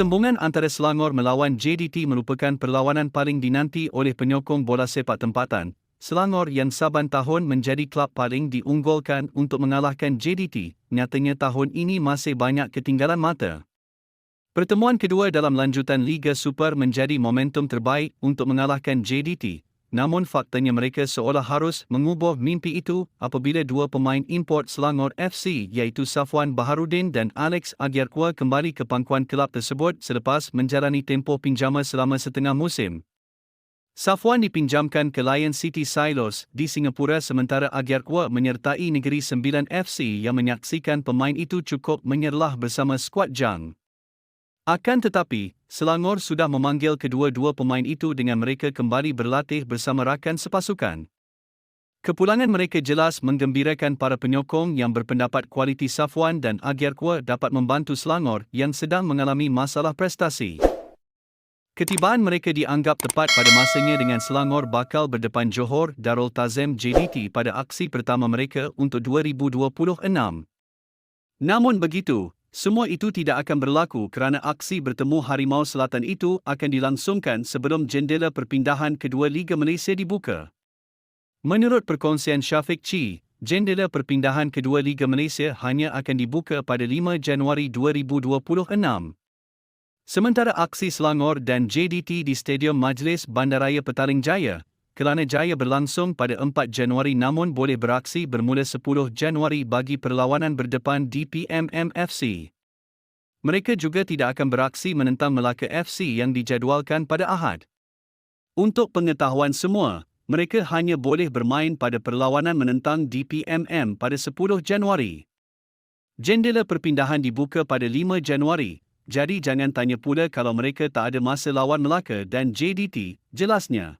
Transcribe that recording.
Pertembungan antara Selangor melawan JDT merupakan perlawanan paling dinanti oleh penyokong bola sepak tempatan. Selangor yang saban tahun menjadi klub paling diunggulkan untuk mengalahkan JDT, nyatanya tahun ini masih banyak ketinggalan mata. Pertemuan kedua dalam lanjutan Liga Super menjadi momentum terbaik untuk mengalahkan JDT, namun faktanya mereka seolah harus mengubah mimpi itu apabila dua pemain import Selangor FC iaitu Safwan Baharudin dan Alex Agiarkwa kembali ke pangkuan kelab tersebut selepas menjalani tempoh pinjaman selama setengah musim. Safwan dipinjamkan ke Lion City Silos di Singapura sementara Agiarkwa menyertai Negeri Sembilan FC yang menyaksikan pemain itu cukup menyerlah bersama skuad Jang. Akan tetapi, Selangor sudah memanggil kedua-dua pemain itu dengan mereka kembali berlatih bersama rakan sepasukan. Kepulangan mereka jelas menggembirakan para penyokong yang berpendapat kualiti Safwan dan Agiarkwa dapat membantu Selangor yang sedang mengalami masalah prestasi. Ketibaan mereka dianggap tepat pada masanya dengan Selangor bakal berdepan Johor Darul Tazim JDT pada aksi pertama mereka untuk 2026. Namun begitu, semua itu tidak akan berlaku kerana aksi bertemu Harimau Selatan itu akan dilangsungkan sebelum jendela perpindahan kedua Liga Malaysia dibuka. Menurut perkongsian Syafiq Chi, jendela perpindahan kedua Liga Malaysia hanya akan dibuka pada 5 Januari 2026. Sementara aksi Selangor dan JDT di Stadium Majlis Bandaraya Petaling Jaya, Kelana Jaya berlangsung pada 4 Januari namun boleh beraksi bermula 10 Januari bagi perlawanan berdepan DPMM FC. Mereka juga tidak akan beraksi menentang Melaka FC yang dijadualkan pada Ahad. Untuk pengetahuan semua, mereka hanya boleh bermain pada perlawanan menentang DPMM pada 10 Januari. Jendela perpindahan dibuka pada 5 Januari, jadi jangan tanya pula kalau mereka tak ada masa lawan Melaka dan JDT, jelasnya.